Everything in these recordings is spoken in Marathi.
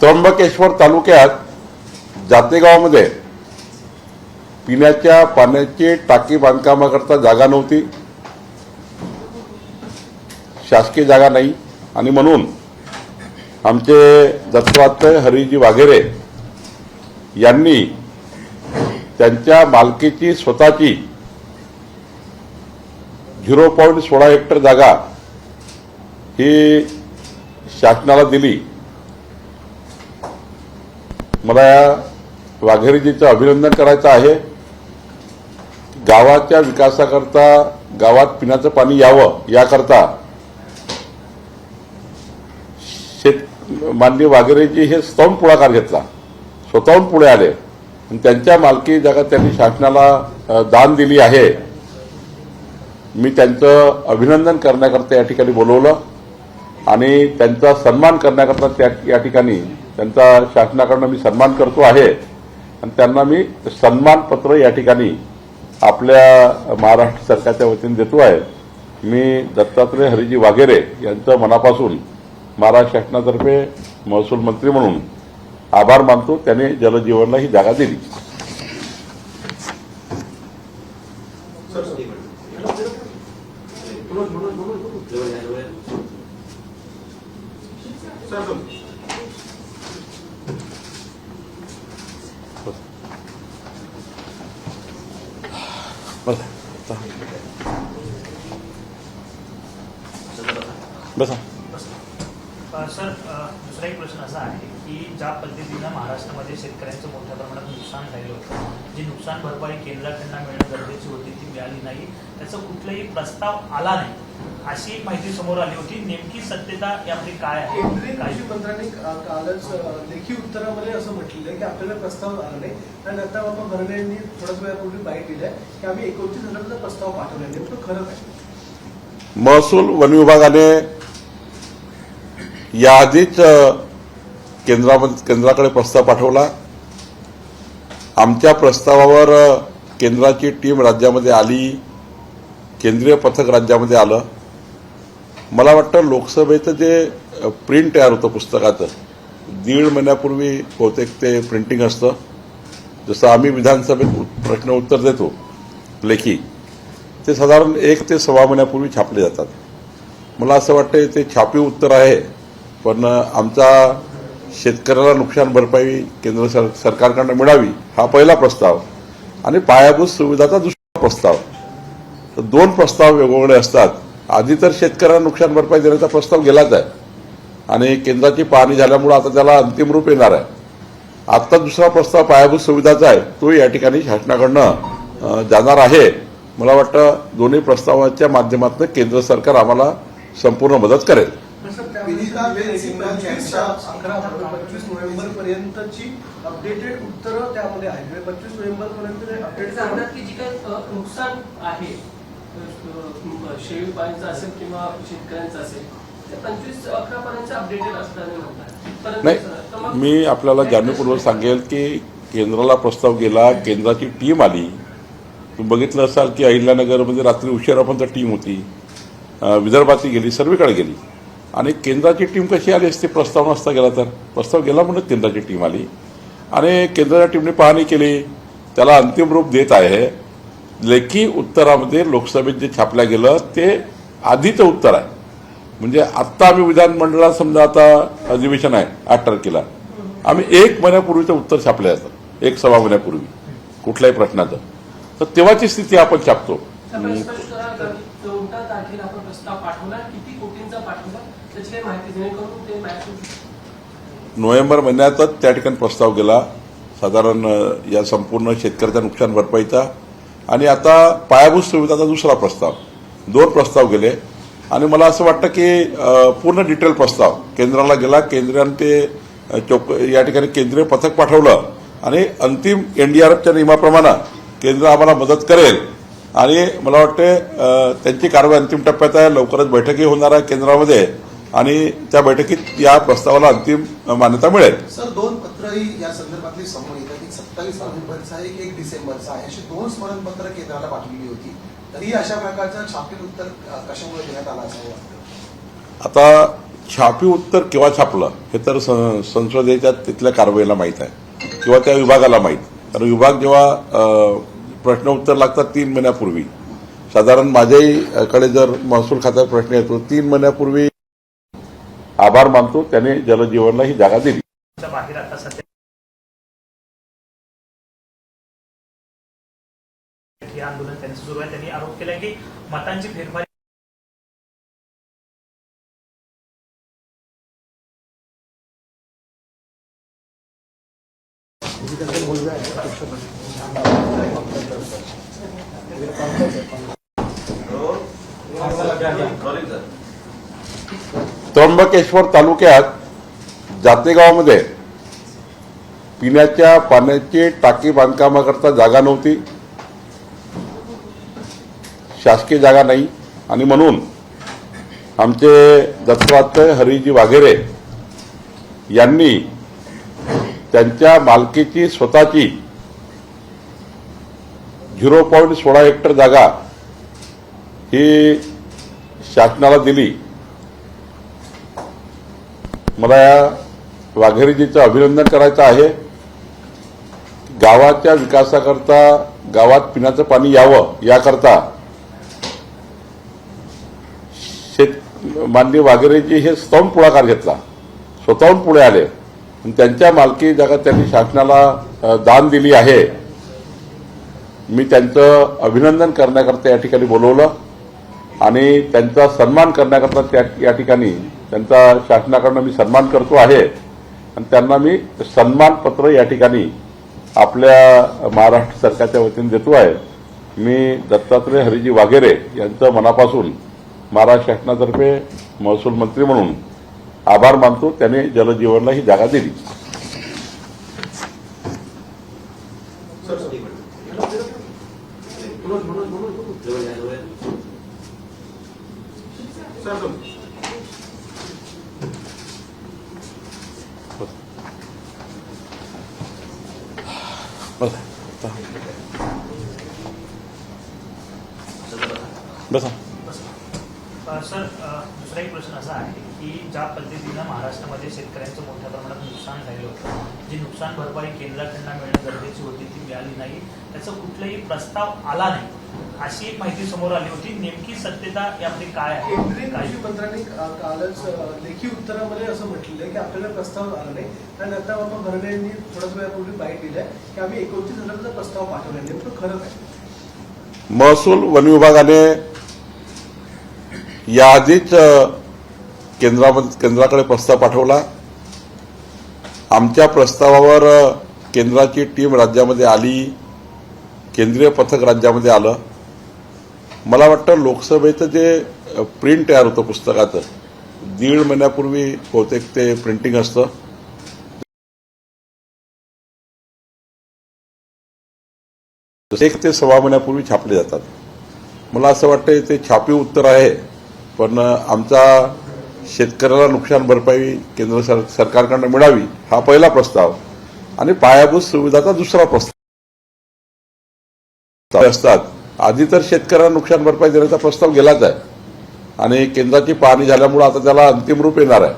त्र्यंबकेश्वर तालुक्यात जातेगावमध्ये पिण्याच्या पाण्याची टाकी बांधकामाकरता जागा नव्हती. शासकीय जागा नाही. आणि म्हणून आमचे दत्तवात्य हरिजी वाघेरे यांनी त्यांच्या मालकीची स्वतःची झिरो पॉईंट सोळा हेक्टर जागा ही शासनाला दिली. मला या वाघेरीजीचं अभिनंदन करायचं आहे. गावाच्या विकासाकरता गावात पिण्याचं पाणी यावं याकरता शेत माननीय वाघेरेजी हे स्वतःहून पुढाकार घेतला. स्वतःहून पुढे आले. आणि त्यांच्या मालकी जागा त्यांनी शासनाला दान दिली आहे. मी त्यांचं अभिनंदन करण्याकरता या ठिकाणी बोलवलं. आणि त्यांचा सन्मान करण्याकरता त्या या ठिकाणी त्यांचा शासनाकडनं मी सन्मान करतो आहे. आणि त्यांना मी सन्मानपत्र या ठिकाणी आपल्या महाराष्ट्र सरकारच्या वतीने देतो आहे. मी दत्तात्रय हरिजी वाघेरे यांचं मनापासून महाराष्ट्र शासनातर्फे महसूल मंत्री म्हणून आभार मानतो. त्याने जलजीवनला ही जागा दिली बसा अ, सर दुसरा एक प्रश्न असा आहे की ज्या पद्धतीनं महाराष्ट्रामध्ये शेतकऱ्यांचं मोठ्या प्रमाणात नुकसान झालं होतं जी नुकसान भरपाई केंद्राकडनं मिळणं गरजेची होती ती मिळाली नाही त्याचा कुठलाही प्रस्ताव आला नाही अशी एक माहिती समोर आली होती. नेमकी सत्यता यामध्ये काय आहे? केंद्रीय कृषी मंत्र्यांनी का- कालच लेखी उत्तरामध्ये असं म्हटलेलं आहे की आपल्याला प्रस्ताव आला नाही. आणि आता बाबा भरणे यांनी थोड्याच वेळापूर्वी बाईट दिलाय की आम्ही एकोणतीस हजाराचा प्रस्ताव पाठवलाय नेमकं खरं काय? महसूल वन विभागाने याआधीच अ, केंद्रामध्ये केंद्राकडे प्रस्ताव पाठवला. आमच्या प्रस्तावावर केंद्राची टीम राज्यामध्ये आली केंद्रीय पथक राज्यामध्ये आलं. मला वाटतं लोकसभेचं जे प्रिंट तयार होतं पुस्तकाचं दीड महिन्यापूर्वी बहुतेक ते प्रिंटिंग असतं. जसं आम्ही विधानसभेत प्रश्न उत्तर देतो लेखी ते साधारण एक ते सव्वा महिन्यापूर्वी छापले जातात. मला असं वाटतं ते छापी उत्तर आहे. पण आमचा शेतकऱ्याला नुकसान भरपाई केंद्र सर सरकारकडनं मिळावी हा पहिला प्रस्ताव. आणि पायाभूत सुविधाचा दुसरा प्रस्ताव. तर दोन प्रस्ताव वेगवेगळे असतात. आधी तर शेतकऱ्यांना नुकसान भरपाई देण्याचा प्रस्ताव गेलाच आहे. आणि केंद्राची पाहणी झाल्यामुळे आता त्याला अंतिम रूप येणार आहे. आता दुसरा प्रस्ताव पायाभूत सुविधाचा आहे. तो या ठिकाणी शासनाकडनं जाणार आहे. मला वाटतं दोन्ही प्रस्तावाच्या माध्यमातून केंद्र सरकार आम्हाला संपूर्ण मदत करेल. विनिता पंचवीस अकरा पंचवीस नोव्हेंबर पर्यंतची अपडेटेड उत्तरं त्यामध्ये आहेत. म्हणजे पंचवीस नोव्हेंबर पर्यंत अपडेट सांगतात की जी काही नुकसान आहे असेल किंवा शेतकऱ्यांचं असेल ते पंचवीस अकरा पर्यंत अपडेटेड असताना म्हणतात. परंतु सर, तर नाही मग- मी आपल्याला जाणीवपूर्वक सांगेल की केंद्राला प्रस्ताव गेला केंद्राची टीम आली. तुम्ही बघितलं असाल की अहिल्यानगरमध्ये रात्री उशिरापर्यंत टीम होती. विदर्भातली गेली सर्वीकडे गेली. आणि केंद्राची टीम कशी आली असते? प्रस्ताव नसता गेला तर. प्रस्ताव गेला म्हणून केंद्राची टीम आली. आणि केंद्राच्या टीमने पाहणी केली. त्याला अंतिम रूप देत आहे. लेखी उत्तरामध्ये लोकसभेत जे छापल्या गेलं ते आधीचं उत्तर आहे. म्हणजे आत्ता आम्ही विधानमंडळात समजा आता अधिवेशन आहे आठ तारखेला. आम्ही एक महिन्यापूर्वीचं उत्तर छापलं जातं एक सव्वा महिन्यापूर्वी. कुठल्याही प्रश्नाचं. तर तेव्हाची स्थिती आपण छापतो. नोव्हेंबर महिन्यातच त्या ठिकाणी प्रस्ताव गेला. साधारण या संपूर्ण शेतकऱ्याच्या नुकसान भरपाईचा. आणि आता पायाभूत सुविधाचा दुसरा प्रस्ताव. दोन प्रस्ताव गेले. आणि मला असं वाटतं की पूर्ण डिटेल प्रस्ताव. केंद्राला गेला केंद्राने ते चौक या ठिकाणी केंद्रीय पथक पाठवलं. आणि अंतिम एनडीआरएफच्या नियमाप्रमाणे केंद्र आम्हाला मदत करेल. आणि मला वाटते त्यांची कारवाई अंतिम टप्प्यात आहे. लवकरच बैठकही होणार आहे केंद्रामध्ये. आणि त्या बैठकीत या प्रस्तावाला अंतिम मान्यता मिळेल. सर दोन पत्रही या संदर्भातली समोर येतात. एक सत्तावीस नोव्हेंबरचा आहे एक एक डिसेंबरचा आहे. अशी दोन स्मरणपत्र केंद्राला पाठवली होती. तरी अशा प्रकारचं छापील उत्तर कशामुळे देण्यात आलं असं आता छापी उत्तर केव्हा छापलं हे तर संसदेच्या तिथल्या कारवाईला माहीत आहे. किंवा त्या विभागाला माहीत. कारण विभाग जेव्हा प्रश्न उत्तर लागतात तीन महिन्यापूर्वी. साधारण माझ्याही कडे जर महसूल खात्यात प्रश्न येतो तीन महिन्यापूर्वी आभार मानतो त्याने जलजीवनला ही जागा दिली. आंदोलन त्यांनी सुरू आहे. त्यांनी आरोप केला की मतांची फेरफार त्र्यंबकेश्वर तालुक्यात जातेगावामध्ये पिण्याच्या पाण्याची टाकी बांधकामाकरता जागा नव्हती. शासकीय जागा नाही. आणि म्हणून आमचे दत्तवात हरिजी वाघेरे यांनी त्यांच्या मालकीची स्वतःची झिरो पॉईंट सोळा हेक्टर जागा ही शासनाला दिली. मला या वाघेरीजीचं अभिनंदन करायचं आहे. गावाच्या विकासाकरता गावात पिण्याचं पाणी यावं याकरता शेत माननीय वाघेरेजी हे स्वतःहून पुढाकार घेतला. स्वतःहून पुढे आले. आणि त्यांच्या मालकी जागा त्यांनी शासनाला दान दिली आहे. मी त्यांचं अभिनंदन करण्याकरता या ठिकाणी बोलवलं. आणि त्यांचा सन्मान करण्याकरता त्या या ठिकाणी त्यांचा शासनाकडनं मी सन्मान करतो आहे. आणि त्यांना मी सन्मानपत्र या ठिकाणी आपल्या महाराष्ट्र सरकारच्या वतीने देतो आहे. मी दत्तात्रय हरिजी वाघेरे यांचं मनापासून महाराष्ट्र शासनातर्फे महसूल मंत्री म्हणून आभार मानतो. त्याने जलजीवनला ही जागा दिली. बसा सर दुसरा एक प्रश्न असा आहे की ज्या पद्धतीनं महाराष्ट्रामध्ये शेतकऱ्यांचं मोठ्या प्रमाणात नुकसान झालं होतं जी नुकसान भरपाई केंद्राकडनं मिळणं गरजेची होती ती मिळाली नाही. त्याचा कुठलाही प्रस्ताव आला नाही. अशी एक माहिती समोर आली होती. नेमकी सत्यता यामध्ये काय आहे? केंद्रीय काय? कृषी मंत्र्यांनी कालच लेखी उत्तरामध्ये असं म्हटलेलं आहे की आपल्याला प्रस्ताव आला नाही. आणि आता बाबा भरणे यांनी थोड्याच वेळापूर्वी बाईट दिलाय की आम्ही एकोणतीस हजाराचा प्रस्ताव पाठवलाय नेमकं खरं काय? महसूल वन विभागाने याआधीच अ, केंद्रामध्ये केंद्राकडे प्रस्ताव पाठवला. आमच्या प्रस्तावावर केंद्राची टीम राज्यामध्ये आली केंद्रीय पथक राज्यामध्ये आलं. मला वाटतं लोकसभेचं जे प्रिंट तयार होतं पुस्तकाचं दीड महिन्यापूर्वी बहुतेक ते प्रिंटिंग असतं. एक ते सव्वा महिन्यापूर्वी छापले जातात. मला असं वाटतं ते छापी उत्तर आहे. पण आमचा शेतकऱ्याला नुकसान भरपाई केंद्र सर सरकारकडनं मिळावी हा पहिला प्रस्ताव. आणि पायाभूत सुविधाचा दुसरा प्रस्ताव. असतात. आधी तर शेतकऱ्याला नुकसान भरपाई देण्याचा प्रस्ताव गेलाच आहे. आणि केंद्राची पाहणी झाल्यामुळे आता त्याला अंतिम रूप येणार आहे.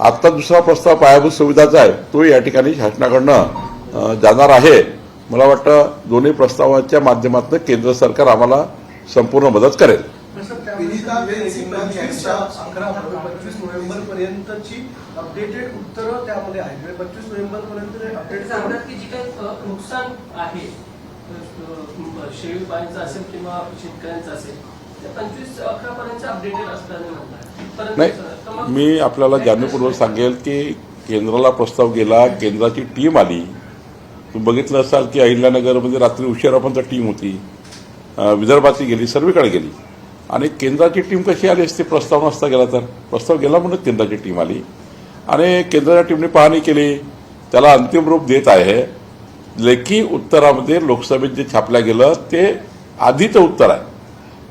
आता दुसरा प्रस्ताव पायाभूत सुविधाचा आहे. तो या ठिकाणी शासनाकडनं जाणार आहे. मला वाटतं दोन्ही प्रस्तावाच्या माध्यमातून केंद्र सरकार आम्हाला संपूर्ण मदत करेल. विनीता वेद सिंगल यांच्या- अकरा पंचवीस नोव्हेंबर पर्यंतची अपडेटेड उत्तरं त्यामध्ये आहेत. म्हणजे पंचवीस नोव्हेंबर पर्यंत ते अपडेट सांगतात की जे काही नुकसान आहे असेल किंवा शेतकऱ्यांचं असेल ते पंचवीस अकरा पर्यंत अपडेटेड असताना म्हणतात. परंतु नाही मी आपल्याला जाणीवपूर्वक सांगेल की केंद्राला प्रस्ताव गेला केंद्राची टीम आली. तुम्ही बघितलं असाल की अहिल्यानगरमध्ये रात्री उशिरापर्यंत टीम होती. विदर्भातली गेली सर्वीकडे गेली. आणि केंद्राची टीम कशी आली असते? प्रस्ताव नसता गेला तर. प्रस्ताव गेला म्हणून केंद्राची टीम आली. आणि केंद्राच्या टीमने पाहणी केली. त्याला अंतिम रूप देत आहे. लेखी उत्तरामध्ये लोकसभेत जे छापल्या गेलं ते आधीचं उत्तर आहे.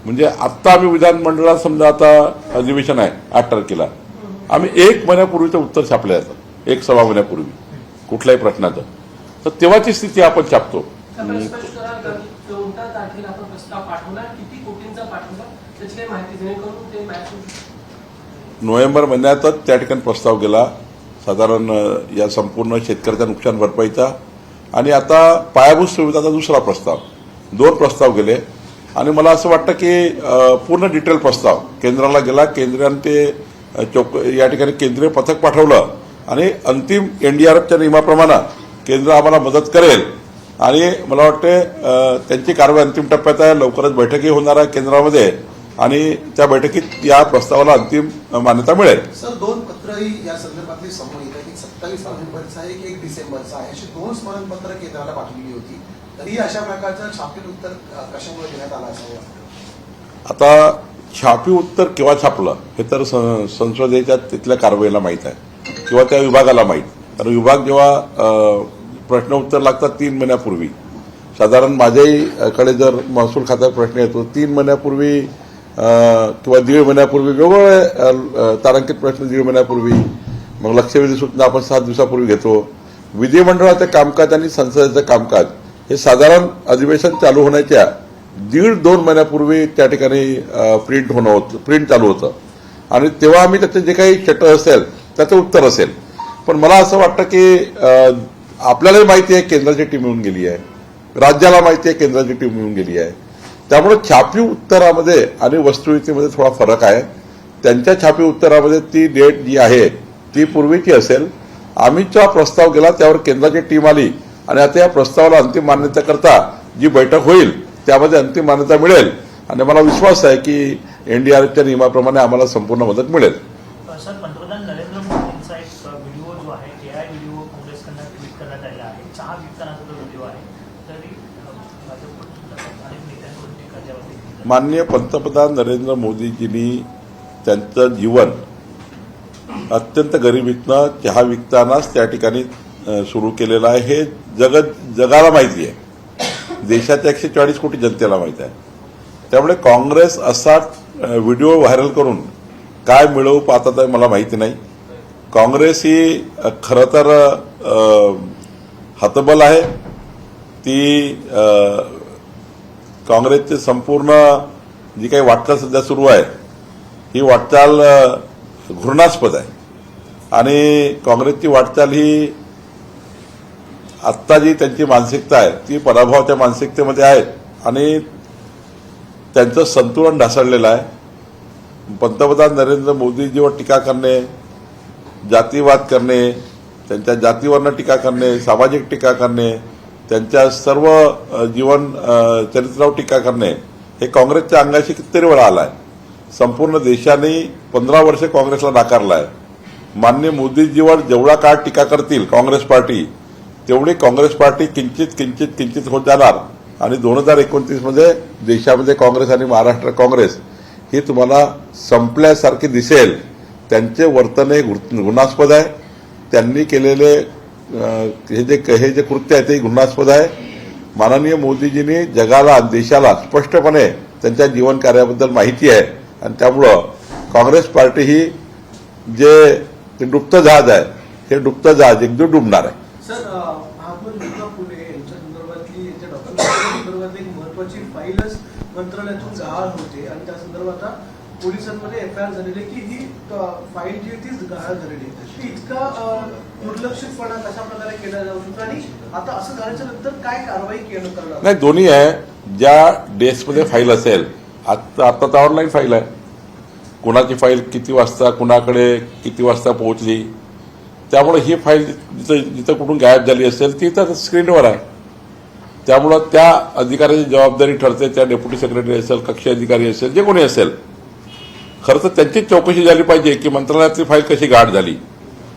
म्हणजे आत्ता आम्ही विधानमंडळात समजा आता अधिवेशन आहे आठ तारखेला आम्ही एक महिन्यापूर्वीचं उत्तर छापलं जातं एक सव्वा महिन्यापूर्वी. कुठल्याही प्रश्नाचं. तर तेव्हाची स्थिती आपण छापतो. माहिती जेणेकरून ते मॅच नोव्हेंबर महिन्यातच त्या ठिकाणी प्रस्ताव गेला. साधारण या संपूर्ण शेतकऱ्याच्या नुकसान भरपाईचा. आणि आता पायाभूत सुविधाचा दुसरा प्रस्ताव. दोन प्रस्ताव गेले. आणि मला असं वाटतं की पूर्ण डिटेल प्रस्ताव. केंद्राला गेला केंद्राने ते चौक या ठिकाणी केंद्रीय पथक पाठवलं. आणि अंतिम एनडीआरएफच्या नियमाप्रमाणे केंद्र आम्हाला मदत करेल. आणि मला वाटते त्यांची कारवाई अंतिम टप्प्यात आहे. लवकरच बैठकही होणार आहे केंद्रामध्ये. आणि त्या बैठकीत या प्रस्तावाला अंतिम मान्यता मिळेल. सर दोन पत्रही या संदर्भातली समोर येत आहेत. एक सत्तावीस नोव्हेंबरचं आहे एक एक डिसेंबरचं आहे. अशी दोन स्मरणपत्र केंद्राला पाठवलेली होती. तरी अशा प्रकारचं छापील उत्तर कशामुळे देण्यात आलं असं आता छापी उत्तर केव्हा छापलं हे तर संसदेच्या तिथल्या कारवाईला माहीत आहे. किंवा त्या विभागाला माहीत. कारण विभाग जेव्हा प्रश्न उत्तर लागतात तीन महिन्यापूर्वी. साधारण माझ्याही अ, कडे जर महसूल खात्यात प्रश्न येतो तीन महिन्यापूर्वी किंवा दीड महिन्यापूर्वी वेगवेगळे तारांकित प्रश्न दीड महिन्यापूर्वी मग लक्षवेधी सूचना आपण सात दिवसापूर्वी घेतो विधिमंडळाचं कामकाज आणि संसदेचं कामकाज हे साधारण अधिवेशन चालू होण्याच्या दीड दोन महिन्यापूर्वी त्या ठिकाणी प्रिंट होणं होतं प्रिंट चालू होतं आणि तेव्हा आम्ही त्याचं जे काही चटर असेल त्याचं उत्तर असेल पण मला असं वाटतं की आपल्यालाही माहिती आहे केंद्राची टीम येऊन गेली आहे राज्याला माहिती आहे केंद्राची टीम येऊन गेली आहे त्यामुळे छापी उत्तरामध्ये आणि वस्तुस्थितीमध्ये थोडा फरक आहे. त्यांच्या छापी उत्तरामध्ये ती डेट जी आहे ती पूर्वीची असेल. आम्ही जो प्रस्ताव गेला त्यावर केंद्राची टीम आली आणि आता या प्रस्तावाला अंतिम मान्यता करता जी बैठक होईल त्यामध्ये अंतिम मान्यता मिळेल. आणि मला विश्वास आहे की एनडीआरएफच्या नियमाप्रमाणे आम्हाला संपूर्ण मदत मिळेल सर पंतप्रधान नरेंद्र मोदींचा एक व्हिडिओ जो आहे ए आय व्हिडिओ काँग्रेसकडनं ट्विट करण्यात आलेला आहे चहा विकतानाचा जो व्हिडिओ आहे तरी अ, भाजपकडून अनेक नेत्यांकडून टीका त्यावरती केली जाते. माननीय पंतप्रधान नरेंद्र मोदीजींनी त्यांचं जीवन अत्यंत गरिबीतनं चहा विकतानाच त्या ठिकाणी सुरू केलेलं आहे. हे जगत जगाला माहिती आहे. देशाच्या एकशे चाळीस कोटी जनतेला माहीत आहे. त्यामुळे काँग्रेस असा व्हिडिओ व्हायरल करून काय मिळवू पाहतात आहे मला माहिती नाही. काँग्रेस ही खरं तर हतबल आहे. ती काँग्रेसचे संपूर्ण जी काही वाटचाल सध्या सुरू आहे ही वाटचाल घृणास्पद आहे. आणि काँग्रेसची वाटचाल ही आत्ता जी त्यांची मानसिकता आहे ती पराभवाच्या मानसिकतेमध्ये आहे आणि त्यांचं संतुलन ढासळलेलं आहे. पंतप्रधान नरेंद्र मोदीजीवर टीका करणे जातीवाद करणे त्यांच्या जातीवरनं टीका करणे सामाजिक टीका करणे त्यांच्या सर्व जीवन चरित्रावर टीका करणे हे काँग्रेसच्या अंगाशी कितीतरी वेळा आलं आहे संपूर्ण देशाने पंधरा वर्ष काँग्रेसला नाकारला आहे मान्य मोदीजीवर जेवढा काळ टीका करतील काँग्रेस पार्टी तेवढी काँग्रेस पार्टी किंचित किंचित किंचित होत जाणार. आणि दोन हजार एकोणतीसमध्ये देशामध्ये काँग्रेस आणि महाराष्ट्र काँग्रेस ही तुम्हाला संपल्यासारखी दिसेल. त्यांचे वर्तन हे घृ- घृणास्पद आहे. त्यांनी केलेले हे जे हे जे कृत्य आहे ते घृणास्पद आहे. माननीय मोदीजींनी जगाला देशाला स्पष्टपणे त्यांच्या जीवन कार्याबद्दल माहिती आहे. आणि त्यामुळं काँग्रेस पार्टी ही जे डुप्त जहाज आहे हे डुप्त जहाज एकदा डुबणार आहे. महत्वाची फाईलच मंत्रालयातून गहाळ होते. आणि त्या संदर्भात पोलिसांमध्ये एफ आय आर झालेली की ही फाईल जी तीच गहाळ झालेली ती इतका दुर्लक्षितपणा कशा प्रकारे केला जाऊ शकतो? आणि आता असं झाल्याच्यानंतर काय कारवाई केलं करणार? नाही दोन्ही आहे. ज्या डेस्कमध्ये फाईल असेल आता आता तर ऑनलाईन फाईल आहे. कुणाची फाईल किती वाजता कुणाकडे किती वाजता पोहोचली? त्यामुळे ही फाईल जिथं जिथं कुठून गायब झाली असेल ती तर स्क्रीनवर आहे. त्यामुळं त्या अधिकाऱ्याची जबाबदारी ठरते त्या डेप्युटी सेक्रेटरी असेल कक्ष अधिकारी असेल जे कोणी असेल. खरं तर त्यांचीच चौकशी झाली पाहिजे की मंत्रालयातली फाईल कशी गाठ झाली.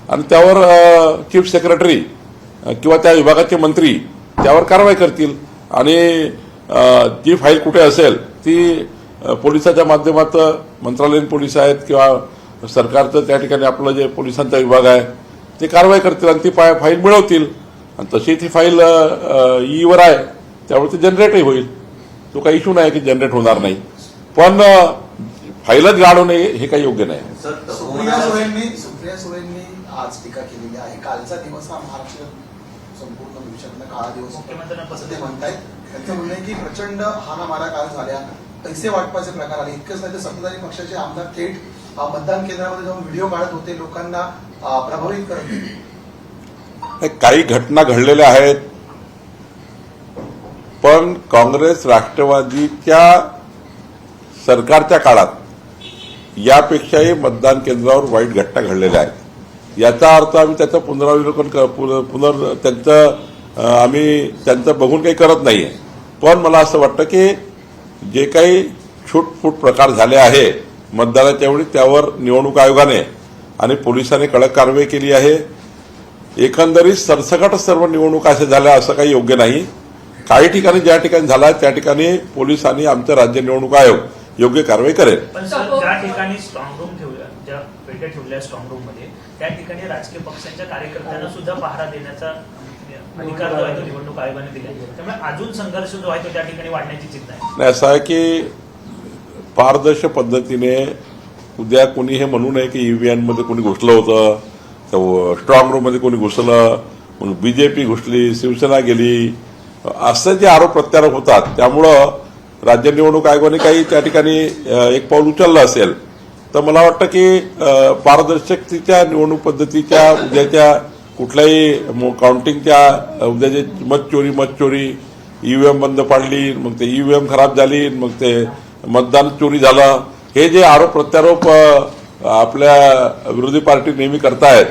आणि त्यावर चीफ सेक्रेटरी किंवा त्या विभागाचे मंत्री त्यावर कारवाई करतील. आणि जी फाईल कुठे असेल ती पोलिसाच्या माध्यमात मंत्रालयीन पोलीस आहेत किंवा सरकारचं त्या ठिकाणी आपलं जे पोलिसांचा विभाग आहे ते कारवाई करतील आणि ती फाय- फाईल मिळवतील. आणि तशी ती फाईल ईवर आहे त्यामुळे ती जनरेटही होईल. तो काही इश्यू नाही की जनरेट होणार नाही. पण फाईलच गाडवणे हे काही योग्य नाही. सुप्रिया सुळेंनी सुप्रिया सुळेंनी आज टीका केलेली आहे. कालचा दिवस हा महाराष्ट्र संपूर्ण भविष्यातला काळा दिवस मुख्यमंत्र्यांना असं ते म्हणतायत त्यांचं म्हणणं आहे की प्रचंड हाणामारा काल झाल्या. पैसे वाटपाचे प्रकार आले. इतकंच नाही तर सत्ताधारी पक्षाचे आमदार थेट मतदान केंद्रामध्ये जाऊन व्हिडिओ काढत होते. लोकांना प्रभावित करत होते. नाही, काही घटना घडलेल्या आहेत. पण काँग्रेस राष्ट्रवादीच्या सरकारच्या काळात यापेक्षाही मतदान केंद्रावर वाईट घटना घडलेल्या आहेत. याचा अर्थ आम्ही त्याचं पुनरावलोकन पुनर् पुन- त्यांचं आम्ही त्यांचं बघून काही करत नाहीये. पण मला असं वाटतं की जे काही छूटफूट प्रकार झाले आहे मतदानाच्या वेळी त्यावर निवडणूक आयोगाने आणि पोलिसांनी कडक कारवाई केली आहे. एकंदरीत सरसकट सर्व निवडणुका असे झाल्या असं काही योग्य नाही. काही ठिकाणी ज्या ठिकाणी झाला त्या ठिकाणी पोलिसांनी आमचं राज्य निवडणूक आयोग योग्य कारवाई करेल. पण सर ज्या ठिकाणी स्ट्रॉंग रूम ठेवल्या ज्या पेट्या ठेवल्या स्ट्रॉंग रूममध्ये त्या ठिकाणी राजकीय पक्षांच्या कार्यकर्त्यांना सुद्धा पहारा देण्याचा अधिकार जो आहे तो निवडणूक आयोगाने दिला त्यामुळे अजून संघर्ष जो आहे तो त्या ठिकाणी वाढण्याची चिंता आहे. नाही असं आहे की पारदर्शक पद्धतीने उद्या कोणी हे म्हणू नये की ईव्हीएममध्ये कोणी घुसलं होतं स्ट्रॉंग रूममध्ये कोणी घुसलं बीजेपी घुसली शिवसेना गेली असं जे आरोप प्रत्यारोप होतात त्यामुळं राज्य निवडणूक आयोगाने काही त्या ठिकाणी एक पाऊल उचललं असेल तर मला वाटतं की पारदर्शकतेच्या निवडणूक पद्धतीच्या उद्याच्या कुठल्याही काउंटिंगच्या उद्याचे मत चोरी मत चोरी ईव्हीएम बंद पाडली मग ते ईव्हीएम खराब झाली मग ते मतदान चोरी झालं हे जे आरोप प्रत्यारोप आपल्या विरोधी पार्टी नेहमी करतायत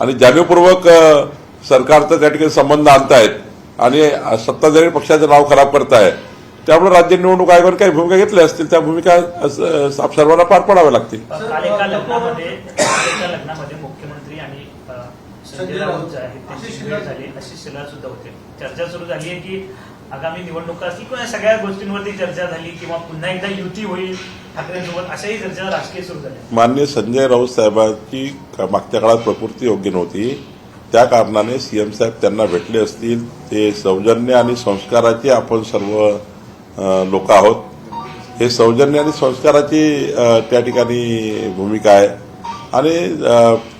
आणि जाणीवपूर्वक अ, सरकारचा त्या ठिकाणी संबंध आणतायत आणि सत्ताधारी पक्षाचं नाव खराब करतायत त्यामुळे राज्य निवडणूक आयोगाने काही भूमिका घेतल्या असतील त्या भूमिका सर्वांना पार पाडाव्या लागतील. मुख्यमंत्री आणि संजय राऊत जे आहेत त्यांची भेट झाली. अशी शिला सुद्धा होते. चर्चा सुरू झाली आहे की आगामी निवडणुका असतील किंवा सगळ्या गोष्टींवरती चर्चा झाली किंवा पुन्हा एकदा युती होईल ठाकरेंसोबत अशाही चर्चा राजकीय सुरू झाल्या. मान्य संजय राऊत साहेबांची का- मागच्या काळात प्रकृती योग्य नव्हती. त्या कारणाने सीएम साहेब त्यांना भेटले असतील. ते सौजन्य आणि संस्काराचे आपण सर्व लोक आहोत. हे सौजन्य आणि संस्काराची त्या ठिकाणी भूमिका आहे. आणि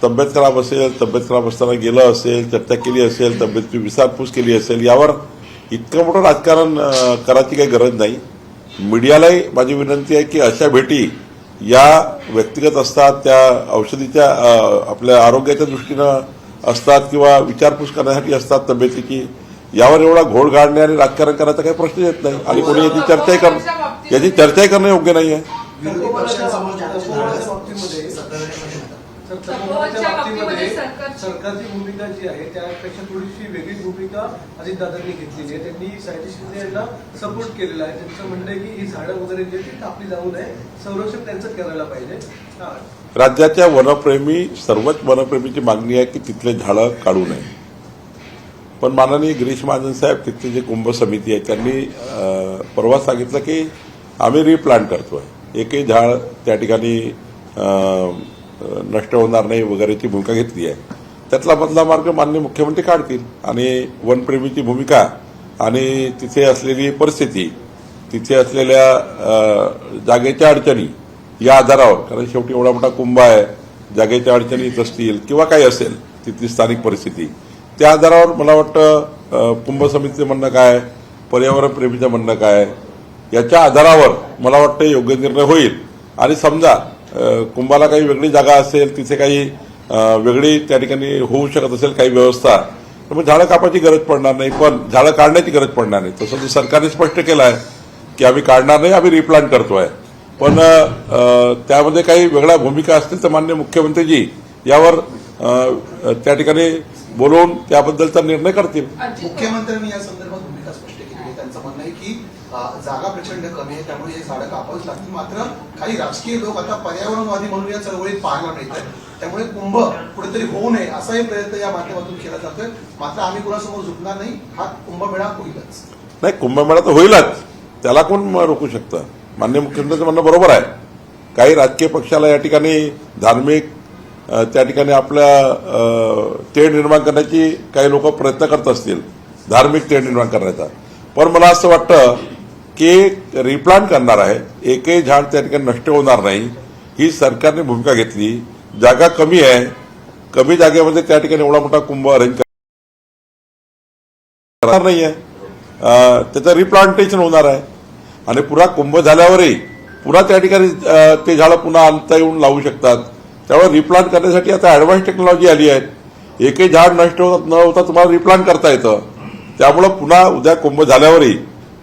तब्येत खराब असेल तब्येत खराब असताना गेलं असेल चर्चा केली असेल तब्येतची विचारपूस केली असेल यावर इतकं मोठं राजकारण करायची काही गरज नाही. मीडियालाही माझी विनंती आहे की अशा भेटी या व्यक्तिगत असतात त्या औषधीच्या आपल्या आरोग्याच्या दृष्टीनं असतात किंवा विचारपूस करण्यासाठी असतात तब्येतीची. यावर एवढा घोळ घालणे आणि राजकारण करायचा काही प्रश्न येत नाही. आणि कोणी याची चर्चाही कर याची चर्चाही करणं योग्य नाही आहे सरकारची भूमिका जी आहे त्यापेक्षा थोडीशी वेगळी भूमिका अजितदादांनी घेतलेली आहे. त्यांनी साहित्य शिंदे यांना सपोर्ट केलेला आहे. त्यांचं म्हणणं आहे की ही झाडं वगैरे जे कापली जाऊ नये. संरक्षण त्यांचं करायला पाहिजे. राज्याच्या वनप्रेमी सर्वच वनप्रेमीची मागणी आहे की तिथले झाडं काढू नये. पण माननीय गिरीश महाजन साहेब तिथली जी कुंभ समिती आहे त्यांनी परवा सांगितलं की आम्ही रिप्लांट करतोय. एकही झाड त्या ठिकाणी नष्ट होणार नाही वगैरेची भूमिका घेतली आहे. त्यातला मधला मार्ग मान्य मुख्यमंत्री काढतील आणि वनप्रेमीची भूमिका आणि तिथे असलेली परिस्थिती तिथे असलेल्या जागेच्या अडचणी या आधारावर कारण शेवटी एवढा मोठा कुंभ आहे जागेच्या अडचणी असतील किंवा काही असेल तिथली स्थानिक परिस्थिती. त्या आधारावर मला वाटतं कुंभ समितीचं म्हणणं काय पर्यावरण प्रेमीचं म्हणणं काय याच्या आधारावर मला वाटतं योग्य निर्णय होईल. आणि समजा कुंभाला काही वेगळी जागा असेल तिथे काही वेगळी त्या ठिकाणी होऊ शकत असेल काही व्यवस्था तर मग झाडं कापायची गरज पडणार नाही पण झाडं काढण्याची गरज पडणार नाही. तसं सरकारने स्पष्ट केलं आहे की आम्ही काढणार नाही आम्ही रिप्लांट करतोय. पण त्यामध्ये काही वेगळ्या भूमिका असतील तर मान्य मुख्यमंत्रीजी यावर त्या ठिकाणी बोलवून त्याबद्दलचा निर्णय करतील. मुख्यमंत्र्यांनी या संदर्भात भूमिका स्पष्ट केली आहे. त्यांचं म्हणणं आहे की जागा प्रचंड कमी आहे त्यामुळे हे झाडं कापावीच लागतील. मात्र काही राजकीय लोक आता पर्यावरणवादी म्हणून या चळवळीत पाहायला मिळत आहेत त्यामुळे कुंभ कुठेतरी होऊ नये असाही प्रयत्न या माध्यमातून केला जातोय. मात्र आम्ही कुणासमोर झुकणार नाही. हा कुंभमेळा होईलच. नाही कुंभमेळा तर होईलच. त्याला कोण म- रोखू शकतं? मान्य मुख्यमंत्र्यांचं म्हणणं बरोबर आहे. काही राजकीय पक्षाला या ठिकाणी धार्मिक त्या ठिकाणी आपल्या अ, तेढ निर्माण करण्याची काही लोक प्रयत्न करत असतील. धार्मिक तेढ निर्माण करण्याचा. पण मला असं वाटतं की रिप्लांट करणार आहे. एकही झाड त्या ठिकाणी नष्ट होणार नाही. ही सरकारने भूमिका घेतली. जागा कमी आहे. कमी जागेमध्ये त्या ठिकाणी एवढा मोठा कुंभ अरेंज करणार नाहीये. त्याचं रिप्लांटेशन होणार आहे. आणि पुन्हा कुंभ झाल्यावरही पुन्हा त्या ठिकाणी ते झाडं पुन्हा आणता येऊन लावू शकतात. त्यामुळे रिप्लांट करण्यासाठी आता ऍडव्हान्स टेक्नॉलॉजी आली आहे. एकही झाड नष्ट होत न होता तुम्हाला रिप्लांट करता येतं. त्यामुळं पुन्हा उद्या कुंभ झाल्यावरही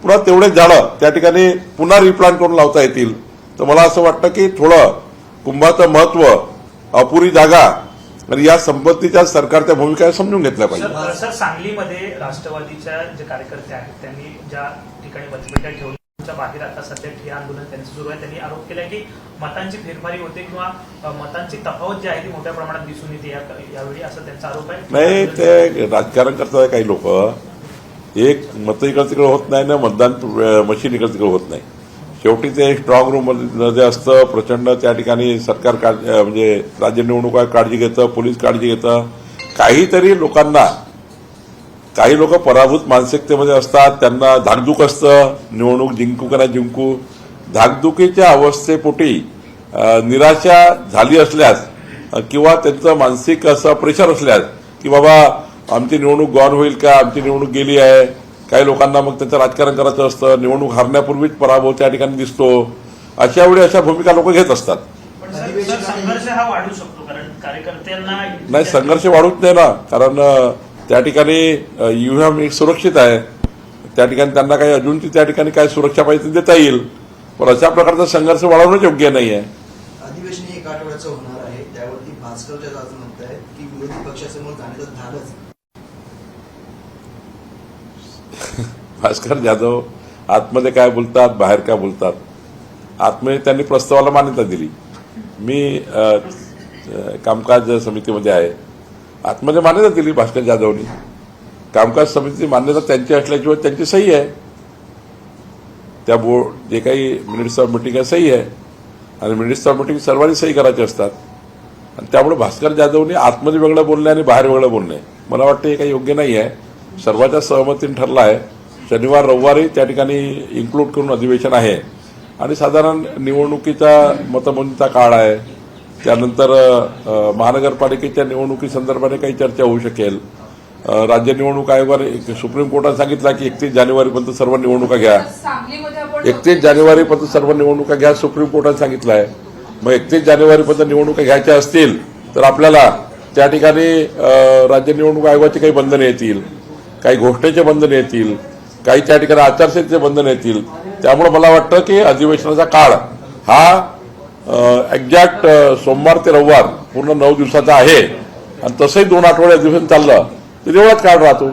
पुन्हा तेवढेच झाडं त्या ठिकाणी पुन्हा रिप्लांट करून लावता येतील. तर मला असं वाटतं की थोडं कुंभाचं महत्त्व अपुरी जागा आणि या संपत्तीच्या सरकारच्या भूमिका समजून घेतल्या पाहिजे. सर सांगलीमध्ये राष्ट्रवादीच्या जे कार्यकर्ते आहेत त्यांनी ज्या ठिकाणी मतपेट्या ठेवल्या बाहेर आता सध्या ठिय्या आंदोलन त्यांचं सुरू आहे. त्यांनी आरोप केला की मतांची फेरफारी होते किंवा मतांची तफावत जी आहे ती मोठ्या प्रमाणात दिसून येते यावेळी असा त्यांचा आरोप आहे. नाही ते राजकारण करतात काही लोक. एक मत इकडे तिकडे होत नाही ना मतदान मशीन इकडे तिकडे होत नाही. शेवटी ते स्ट्रॉंग रूममध्ये असतं प्रचंड त्या ठिकाणी सरकार म्हणजे राज्य निवडणूक काळजी घेतं पोलीस काळजी घेतं. काहीतरी लोकांना काही लोक पराभूत मानसिकतेमध्ये असतात त्यांना धाकधूक असतं निवडणूक जिंकू का नाही जिंकू. धाकधुकीच्या अवस्थेपोटी निराशा झाली असल्यास किंवा त्यांचं मानसिक असं प्रेशर असल्यास की बाबा आमची निवडणूक गॉन होईल का आमची निवडणूक गेली आहे काही लोकांना मग त्यांचं राजकारण करायचं असतं निवडणूक हारण्यापूर्वीच पराभव त्या ठिकाणी दिसतो. अशा वेळी अशा भूमिका लोक घेत असतात. पण सर सर, संघर्ष हा वाढू शकतो कारण कार्यकर्त्यांना नाही संघर्ष वाढूच नाही ना कारण त्या ठिकाणी युव्हीएम एक सुरक्षित आहे. त्या ठिकाणी त्यांना काही अजून ती त्या ठिकाणी काय सुरक्षा पाहिजे ती देता येईल. पण अशा प्रकारचा संघर्ष वाढवणं योग्य नाही आहे अधिवेशन एक आठवड्याचं होणार आहे. त्यावरती भास्करच्या म्हणत आहेत की विरोधी पक्षासमोर जाण्याचं धाडच भास्कर जाधव आतमध्ये काय बोलतात बाहेर काय बोलतात? आतमध्ये त्यांनी प्रस्तावाला मान्यता दिली. मी कामकाज समितीमध्ये आहे. आतमध्ये मान्यता दिली भास्कर जाधवनी. कामकाज समितीची मान्यता त्यांची असल्याशिवाय त्यांची सही आहे. त्या बोर्ड जे काही मिनिट्स ऑफ मिटिंग आहे सही आहे. आणि मिनिट्स ऑफ मिटिंग सर्वांनी सही करायचे असतात. आणि त्यामुळे भास्कर जाधवनी आतमध्ये वेगळं बोलणे आणि बाहेर वेगळं बोलणे. मला वाटतं हे काही योग्य नाही आहे सर्वांच्या सहमतीने ठरलं आहे. शनिवार रविवारी त्या ठिकाणी इन्क्लूड करून अधिवेशन आहे. आणि साधारण निवडणुकीचा मतमोजणीचा काळ आहे. त्यानंतर महानगरपालिकेच्या निवडणुकीसंदर्भाने काही चर्चा होऊ शकेल. राज्य निवडणूक आयोगाने सुप्रीम कोर्टाने सांगितलं की एकतीस जानेवारीपर्यंत सर्व निवडणुका घ्या. एकतीस जानेवारीपर्यंत सर्व निवडणुका घ्या सुप्रीम कोर्टाने सांगितलं आहे. मग एकतीस जानेवारीपर्यंत निवडणुका घ्यायच्या असतील तर आपल्याला त्या ठिकाणी राज्य निवडणूक आयोगाचे काही बंधनं येतील काही घोषणेचे बंधनं येतील काही त्या ठिकाणी आचारसंहितेचे बंधन येतील. त्यामुळे मला वाटतं की अधिवेशनाचा काळ हा एक्झॅक्ट सोमवार ते रविवार पूर्ण नऊ दिवसाचा आहे. आणि तसंही दोन आठवडे अधिवेशन चाललं. तर एवढाच काळ राहतो.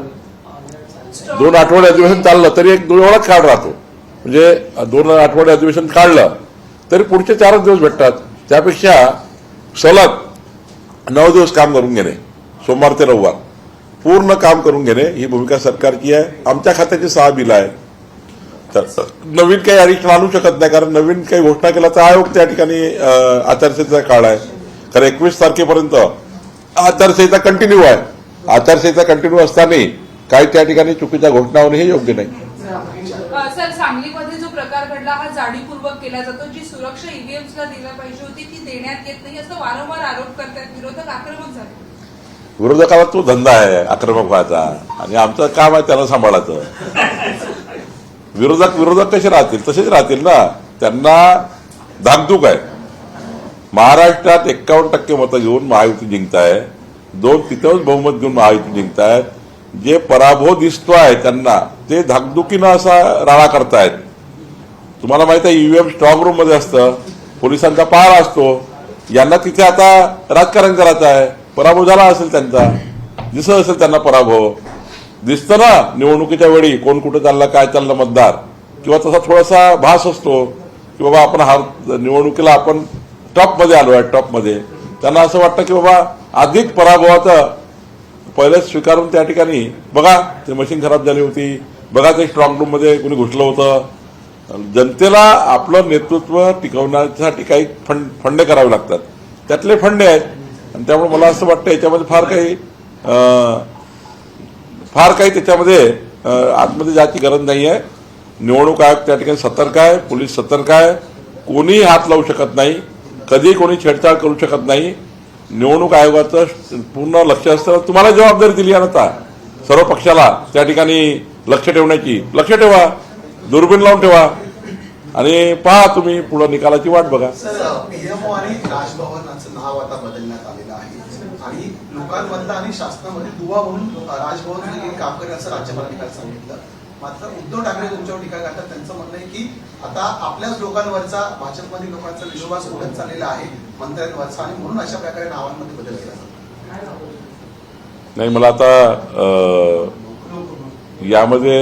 दोन आठवडे अधिवेशन चाललं तरी एक दोन एवढाच काळ राहतो. म्हणजे दोन आठवडे अधिवेशन काढलं तरी पुढचे चारच दिवस भेटतात. त्यापेक्षा सलग नऊ दिवस काम करून घेणे सोमवार ते रविवार. पूर्ण काम करून घेणे ही भूमिका सरकारची आहे. आमच्या खात्याची सहा बिलं आहे नवीन काही अडिशन आणू शकत नाही कारण नवीन काही घोषणा केला तर आयोग त्या ठिकाणी अं, आचारसंहितेचा काळ आहे. कारण एकवीस तारखेपर्यंत आचारसंहिता कंटिन्यू आहे. आचारसंहिता कंटिन्यू असताना काही त्या ठिकाणी चुकीच्या घोषणा होणे हे योग्य नाही. सर सांगलीमध्ये जो प्रकार घडला हा जाणीवपूर्वक केला जातो जी सुरक्षा दिला पाहिजे होती ती देण्यात येत नाही असं वारंवार आरोप करतात. विरोधक आक्रमक झाले. विरोधकाला तो धंदा आहे आक्रमक व्हायचा. आणि आमचं काम आहे त्याला सांभाळायचं. विरोधक विरोधक कसे राहतील? तसेच राहतील ना. त्यांना धाकधूक आहे. महाराष्ट्रात एक्कावन्न टक्के मतं घेऊन महायुती जिंकताय. दोन तिथंच बहुमत घेऊन महायुती जिंकतायत. जे पराभव दिसतो आहे त्यांना ते धाकधुकीनं असा राळा करतायत. तुम्हाला माहीत आहे ईव्हीएम स्ट्रॉंग रूममध्ये असतं. पोलिसांचा पार असतो. यांना तिथे आता राजकारण करायचं आहे. पराभव झाला असेल त्यांचा. दिसत असेल त्यांना पराभव. दिसतं ना निवडणुकीच्या वेळी कोण कुठं चाललं काय चाललं मतदार. किंवा तसा थोडासा भास असतो की बाबा आपण हार निवडणुकीला आपण टॉपमध्ये आलो आहे टॉपमध्ये. त्यांना असं वाटतं की बाबा अधिक पराभवाचं पहिलेच स्वीकारून त्या ठिकाणी बघा ते मशीन खराब झाली होती. बघा ते स्ट्रॉंग रूममध्ये कुणी घुसलं होतं. जनतेला आपलं नेतृत्व टिकवण्यासाठी काही फंड फंडे करावे लागतात. त्यातले फंडे आहेत. आणि त्यामुळे मला असं वाटतं याच्यामध्ये फार काही फार काही त्याच्यामध्ये आतमध्ये जायची गरज नाही आहे निवडणूक आयोग त्या ठिकाणी सतर्क आहे पोलीस सतर्क आहे. कोणीही हात लावू शकत नाही. कधी कोणी छेडछाड करू शकत नाही. निवडणूक आयोगाचं पूर्ण लक्ष असतं. तुम्हाला जबाबदारी दिली आहे ना आता? सर्व पक्षाला त्या ठिकाणी लक्ष ठेवण्याची. लक्ष ठेवा. दुर्बीण लावून ठेवा. आणि पहा तुम्ही पुढे निकालाची वाट बघा. आणि लोकांमधलं आणि शासनामध्ये दुवा म्हणून राजभवन काम करेल असं राज्यपालांनी काल सांगितलं. मात्र उद्धव ठाकरे तुमच्यावर टीका करतात. त्यांचं म्हणणं आहे की आता आपल्याच लोकांवरचा भाजपमधील लोकांचा विश्वास उडत चाललेला आहे मंत्र्यांवरचा आणि म्हणून अशा प्रकारे नावांमध्ये बदल केला. जातो नाही मला आता यामध्ये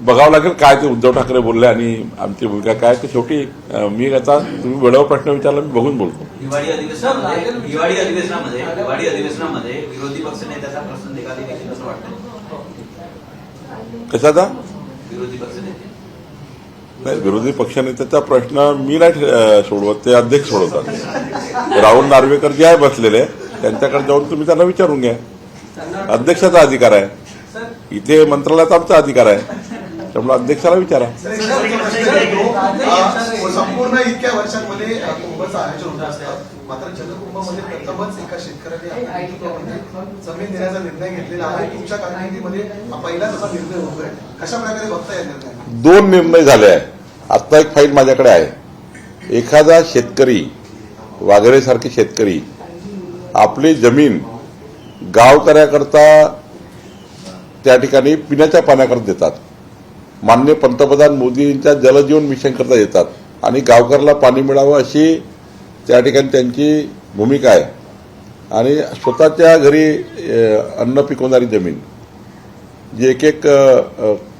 बघावं लागेल काय ते उद्धव ठाकरे बोलले आणि आमची भूमिका काय ते शेवटी मी आता तुम्ही वेळेवर प्रश्न विचारला मी बघून बोलतो. हिवाळी अधिवेशनामध्ये हिवाळी अधिवेशनामध्ये हिवाळी अधिवेशनामध्ये विरोधी पक्ष नेत्याचा प्रश्न निकाली देखील असं वाटतं कशाचा? विरोधी पक्ष नेते. नाही विरोधी पक्षनेत्याचा प्रश्न मी नाही सोडवत ते अध्यक्ष सोडवतात. राहुल नार्वेकर जे आहे बसलेले त्यांच्याकडे जाऊन तुम्ही त्यांना विचारून घ्या. अध्यक्षाचा अधिकार आहे. इथे मंत्रालयात आमचा अधिकार आहे. त्यामुळे अध्यक्षाला विचारा. संपूर्ण इतक्या वर्षांमध्ये अ, कुंभचं आयोजन होत असतं. मात्र जलकुंभमध्ये प्रथमच एका शेतकऱ्याने आपल्या नेतृत्वामध्ये जमीन देण्याचा निर्णय घेतलेला आहे. तुमच्या कारकिर्दीमध्ये पहिलाच असा निर्णय होतोय. कशा प्रकारे बघता या निर्णय दोन निर्णय झाले आहे. आत्ता एक फाईल माझ्याकडे आहे. एखादा शेतकरी वाघरेसारखे शेतकरी आपली जमीन गावकऱ्याकरता त्या ठिकाणी पिण्याच्या पाण्याकरता देतात. मान्य पंतप्रधान मोदींच्या जलजीवन मिशन करता येतात. आणि गावकऱ्याला पाणी मिळावं अशी त्या ठिकाणी त्यांची भूमिका आहे. आणि स्वतःच्या घरी अन्न पिकवणारी जमीन. जी एक एक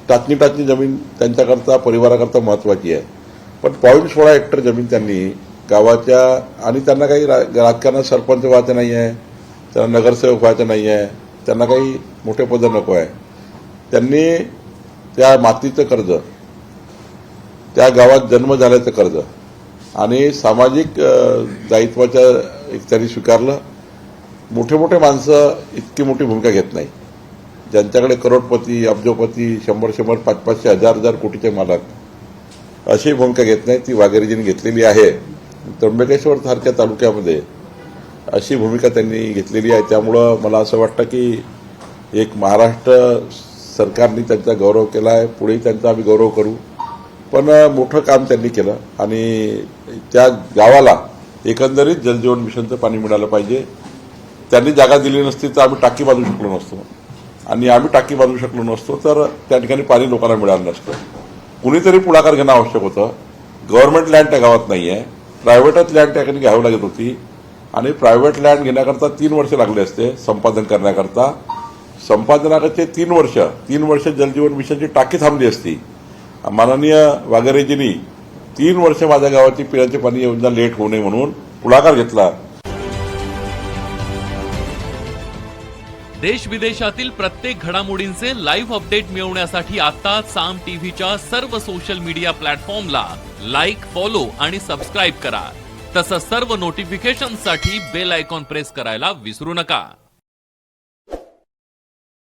टाचणी टाचणी जमीन त्यांच्याकरता परिवाराकरता महत्वाची आहे. पण पॉईंट सोळा हेक्टर जमीन त्यांनी गावाच्या आणि त्यांना काही रा- राजकारणात सरपंच व्हायचं नाही आहे त्यांना नगरसेवक व्हायचं नाही आहे त्यांना काही मोठे पद नको आहे. त्यांनी त्या मातीचं कर्ज त्या गावात जन्म झाल्याचं कर्ज आणि सामाजिक दायित्वाच्या एक त्यांनी स्वीकारलं मोठे मोठे माणसं इतकी मोठी भूमिका घेत नाही. ज्यांच्याकडे करोडपती अब्जोपती शंभर शंभर पाच पाचशे हजार हजार कोटीचे मालक अशी भूमिका घेत नाही ती वाघेरीजींनी घेतलेली आहे. त्र्यंबकेश्वर सारख्या तालुक्यामध्ये अशी भूमिका त्यांनी घेतलेली आहे. त्यामुळं मला असं वाटतं की एक महाराष्ट्र सरकारने त्यांचा गौरव केला आहे पुढेही त्यांचा आम्ही गौरव करू. पण मोठं काम त्यांनी केलं आणि त्या गावाला एकंदरीत जलजीवन मिशनचं पाणी मिळालं पाहिजे. त्यांनी जागा दिली नसती तर आम्ही टाकी बांधू शकलो नसतो. आणि आम्ही टाकी बांधू शकलो नसतो तर त्या ठिकाणी पाणी लोकांना मिळालं नसतं. कुणीतरी पुढाकार घेणं आवश्यक होतं. गव्हर्नमेंट लँड त्या गावात नाही आहे प्रायव्हेटच लँड त्या ठिकाणी घ्यावी लागत होती. आणि प्रायव्हेट लँड घेण्याकरता तीन वर्ष लागले असते संपादन करण्याकरता. संपादनाचे तीन वर्ष तीन वर्ष जलजीवन मिशनची टाकी थांबली असती. माननीय वाघरेजींनी तीन वर्ष माझ्या गावाची पिण्याचे पाणी योजना लेट होऊ नये म्हणून पुढाकार घेतला. देश विदेशातील प्रत्येक घडामोडींचे लाईव्ह अपडेट मिळवण्यासाठी आता साम टीव्हीच्या सर्व सोशल मीडिया प्लॅटफॉर्मला लाईक फॉलो आणि सबस्क्राईब करा. तसंच सर्व नोटिफिकेशनसाठी बेल आयकॉन प्रेस करायला विसरू नका.